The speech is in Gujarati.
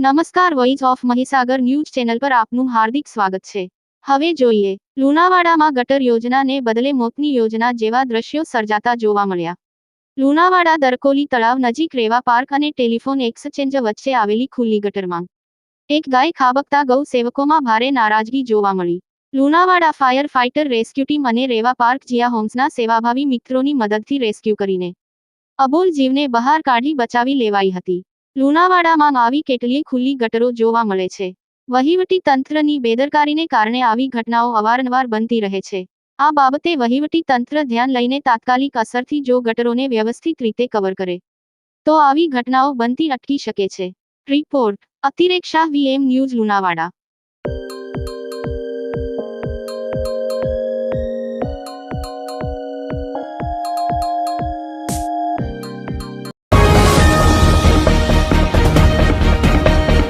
નમસ્કાર voice of Mahisagar news channel પર આપનું હાર્દિક સ્વાગત છે. હવે જોઈએ, લુણાવાડામાં ગટર યોજનાને બદલે મોતની યોજના જેવા દ્રશ્યો સર્જાતા જોવા મળ્યા. લુણાવાડા દરકોલી તળાવ નજીક રેવા પાર્ક અને ટેલિફોન એક્સચેન્જ વચ્ચે આવેલી ખુલ્લી ગટરમાં એક ગાય ખાબકતા ગૌ સેવકોમાં ભારે નારાજગી જોવા મળી. Lunawada fire fighter rescue team અને રેવા પાર્ક જીયા હોમ્સના સેવાભાવી મિત્રોની મદદથી રેસ્ક્યુ કરીને અબોલ જીવને બહાર કાઢી બચાવી લેવાઈ હતી. લુણાવાડામાં આવી કેટલીય ખુલ્લી ગટરો જોવા મળે છે. વહીવટી તંત્રની બેદરકારીને કારણે આવી ઘટનાઓ અવારનવાર બનતી રહે છે. આ બાબતે વહીવટી તંત્ર ધ્યાન લઈને તાત્કાલિક અસરથી જો ગટરોને વ્યવસ્થિત રીતે કવર કરે, તો આવી ઘટનાઓ બનતી અટકી શકે છે. Report. Atirek Shah, VM news, Lunawada.